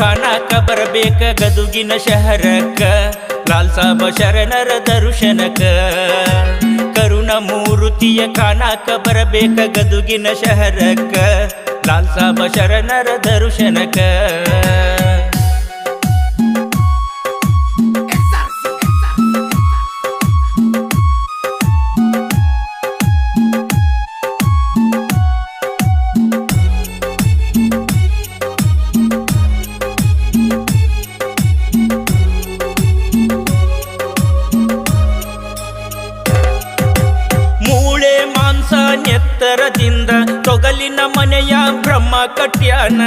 ಕಾಣಕ ಬರಬೇಕ ಗದುಗಿನ ಶಹರಕ್ಕ. ಲಾಲ್ ಸಾಬ ಶರಣರ ದರ್ಶನಕ ಕರುಣ ಮೂರುತಿಯ ಕಾಣಾಕ ಬರಬೇಕ ಗದುಗಿನ ಶಹರಕ್ಕ. ಲಾಲ್ ಸಾಬ ಶರಣರ ದರ್ಶನಕ ಮನೆಯ ಬ್ರಹ್ಮ ಕಟ್ಯಾನ.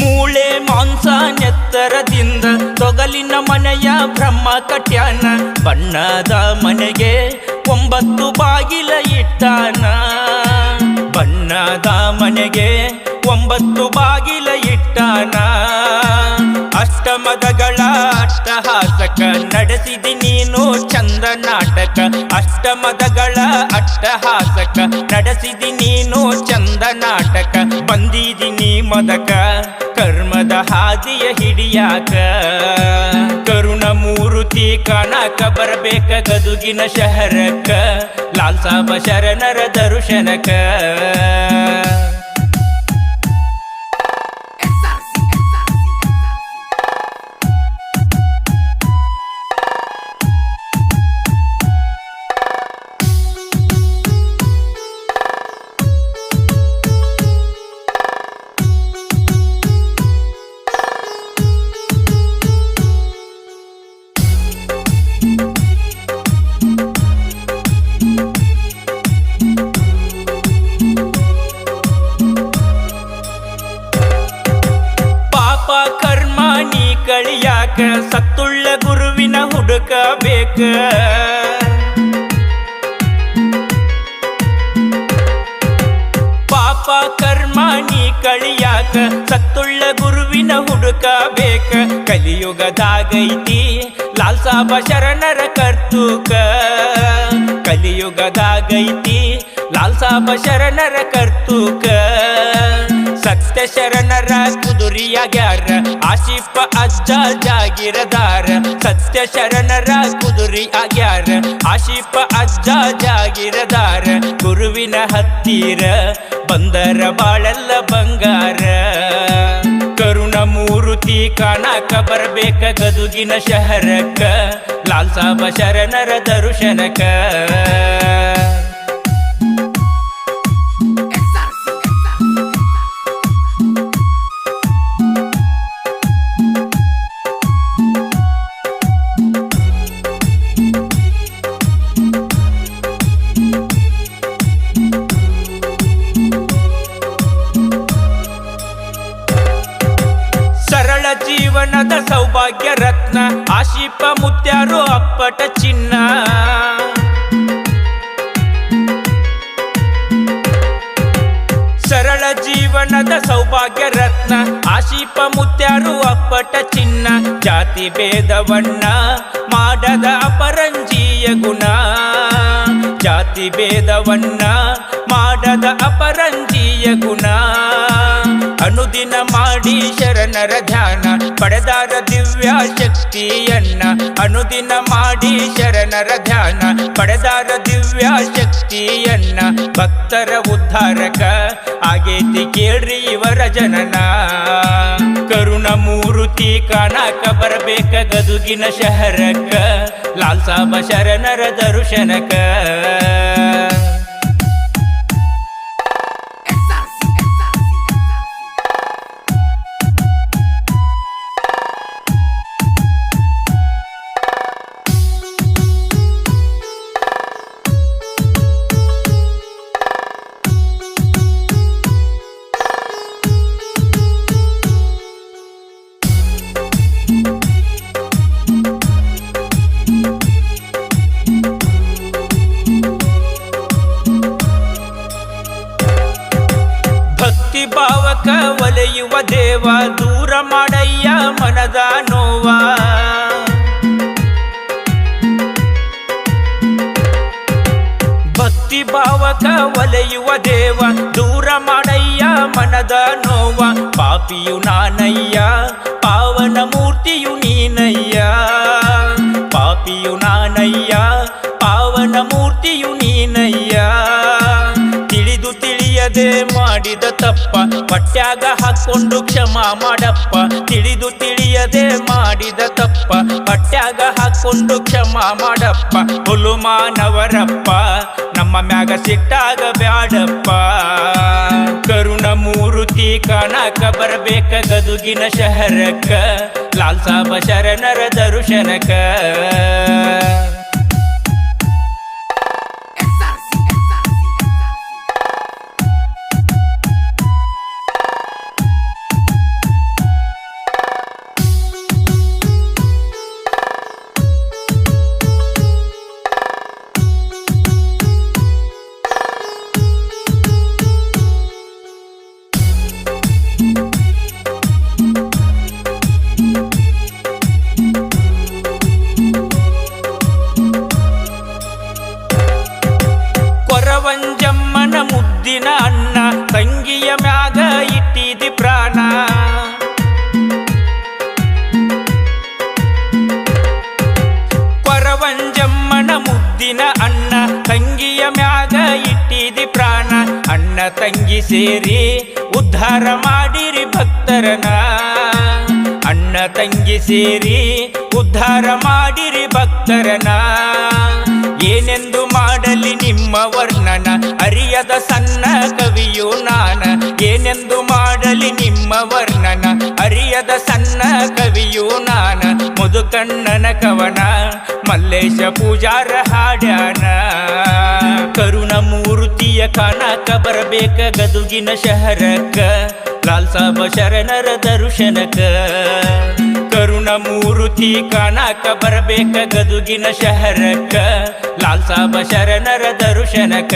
ಮೂಳೆ ಮಾಂಸ ನೆತ್ತರದಿಂದ ತೊಗಲಿನ ಮನೆಯ ಬ್ರಹ್ಮ ಕಟ್ಯಾನ. ಬಣ್ಣದ ಮನೆಗೆ ಒಂಬತ್ತು ಬಾಗಿಲ ಇಟ್ಟಾನ. ಬಣ್ಣದ ಮನೆಗೆ ಒಂಬತ್ತು ಬಾಗಿಲ ಇಟ್ಟಾನ. ಅಷ್ಟಮದಗಳ ಅಷ್ಟಹಾಸಕ ನಡೆಸಿದಿ ಅಟ್ಟಹಾಸಕ ನಡೆಸಿದಿ ನೋ ಚಂದ ನಾಟಕ, ಬಂದಿದಿ ನೀ ಮದಕ, ಕರ್ಮದ ಹಾದಿಯ ಹಿಡಿಯಾಕ. ಕರುಣ ಮೂರುತಿ ಕಾಣಕ ಬರಬೇಕ ಗದುಗಿನ ಶಹರಕ್ಕ, ಲಾಲ್ ಸಾಬ ಶರಣರ ದರ್ಶನಕ ಪಾಪ ಕರ್ಮ, ನೀ ಕಳಿಯಾಕ, ಸತ್ತುಳ್ಳ ಗುರುವಿನ ಹುಡುಕಬೇಕ. ಪಾಪ, ಕರ್ಮ, ನೀ ಕಳಿಯಾಕ, ಸತ್ತುಳ್ಳ ಗುರುವಿನ ಹುಡುಕಬೇಕ. ಕಲಿಯುಗದಾಗೈತಿ ಲಾಲ್ ಸಾಬ ಶರಣರ ಕರ್ತೂಕ. ಕಲಿಯುಗದಾಗೈತಿ ಲಾಲ್ ಸಾಬ ಶರಣರ ಕರ್ತೂಕ. ಸತ್ಯ ಶರಣರ ಕುದುರಿಯಾಗ್ಯಾರ. ಆಶಿಫ ಅಜ್ಜ ಜಾಗಿರದಾರ. ಸತ್ಯ ಶರಣರ ಕುದುರಿ ಆಗ್ಯಾರ ಆಶಿಫ ಅಜ್ಜ ಜಾಗಿರದಾರ. ಗುರುವಿನ ಹತ್ತಿರ ಬಂದರ ಬಾಳೆಲ್ಲ ಬಂಗಾರ. ಕರುಣ ಮೂರುತಿ ಕಾಣಕ ಬರಬೇಕ ಗದುಗಿನ ಶಹರಕ್ಕ. ಲಾಲ್ ಸಾಬ ಶರಣರ ದರ್ಶನಕ ಸರಳ ಜೀವನದ ಸೌಭಾಗ್ಯ ರತ್ನ. ಆಶೀಪ ಮುತ್ಯಾರು ಅಪ್ಪಟ ಚಿನ್ನ. ಸರಳ ಜೀವನದ ಸೌಭಾಗ್ಯ ರತ್ನ. ಆಶೀಪ ಮುತ್ಯಾರು ಅಪ್ಪಟ ಚಿನ್ನ. ಜಾತಿ ಭೇದವನ್ನ ಮಾಡದ ಅಪರಂಜಿಯ ಗುಣ. ಜಾತಿ ಭೇದವನ್ನ ಮಾಡದ ಅಪರಂಜಿಯ ಗುಣ. ಅನುದಿನ ಮಾಡಿ ಶರಣರ ಧ್ಯಾನ ಪಡೆದಾರ ದಿವ್ಯ ಶಕ್ತಿಯನ್ನ. ಅನುದಿನ ಮಾಡಿ ಶರಣರ ಧ್ಯಾನ ಪಡೆದಾರ ದಿವ್ಯ ಶಕ್ತಿಯನ್ನ. ಭಕ್ತರ ಉದ್ಧಾರಕ ಆಗೇತಿ ಕೇಳ್ರಿ ಇವರ ಜನನ ಕರುಣ ಮೂರುತಿ ಕಾಣಕ ಬರಬೇಕ ಗದುಗಿನ ಶಹರಕ್ಕ. ಲಾಲ್ ಸಾಬ ಶರಣರ ದರ್ಶನಕ ದೇವ, ದೂರ ಮಾಡಯ್ಯ ಮನದ ನೋವ. ಭಕ್ತಿ ಭಾವಕ ಒಲೆಯುವ ದೇವ, ದೂರ ಮಾಡಯ್ಯ ಮನದ ನೋವ. ಪಾಪಿಯು ನಾನಯ್ಯ, ಪಾವನ ಮೂರ್ತಿಯು ನೀನಯ್ಯ. ಪಾಪಿಯು ನಾನಯ್ಯ, ಪಾವನ ಮೂರ್ತಿಯು ನೀನಯ್ಯ. ತಿಳಿದು ತಿಳಿಯದೆ ಮಾಡಿದ ತಪ್ಪ, ಪಟ್ಯಾಗ ಹಾಕೊಂಡು ಕ್ಷಮ ಮಾಡಪ್ಪ. ತಿಳಿದು ತಿಳಿಯದೆ ಮಾಡಿದ ತಪ್ಪ. ಪಟ್ಯಾಗ ಹಾಕೊಂಡು ಕ್ಷಮ ಮಾಡಪ್ಪ. ಹುಲು ಮಾನವರಪ್ಪ ನಮ್ಮ ಮ್ಯಾಗ ಸಿಟ್ಟಾಗ ಬ್ಯಾಡಪ್ಪ. ಕರುಣ ಮೂರುತಿ ಕಾಣಕ ಬರಬೇಕ ಗದುಗಿನ ಶಹರಕ್ಕ. ಲಾಲ್ ಸಾಬ ಶರಣರ ದರುಶನಕ. ತಂಗಿ ಸೇರಿ ಉದ್ಧಾರ ಮಾಡಿರಿ ಭಕ್ತರನ ಅಣ್ಣ ತಂಗಿ ಸೇರಿ ಉದ್ಧಾರ ಮಾಡಿರಿ ಭಕ್ತರನ ಏನೆಂದು ಮಾಡಲಿ ನಿಮ್ಮ ವರ್ಣನ, ಅರಿಯದ ಸಣ್ಣ ಕವಿಯು ನಾನ. ಏನೆಂದು ಮಾಡಲಿ ನಿಮ್ಮ ವರ್ಣನ, ಅರಿಯದ ಸಣ್ಣ ಕವಿಯು ನಾನ. ಮುದುಕಣ್ಣನ ಕವನ, ಮಲ್ಲೇಶ ಪೂಜಾರ ಹಾಡ್ಯಾನ. ಮೂರ್ತಿಯ ಕನಕ ಬರಬೇಕ ಗದುಗಿನ ಶಹರಕ್ಕ. ಲಾಲ್ ಸಾಬ ಶರಣರ ದರ್ಶನಕ ಕರುಣ ಮೂರುತಿ ಕಾಣಕ ಬರಬೇಕ ಗದುಗಿನ ಶಹರಕ್ಕ. ಲಾಲ್ ಸಾಬ ಶರಣರ ದರುಶನಕ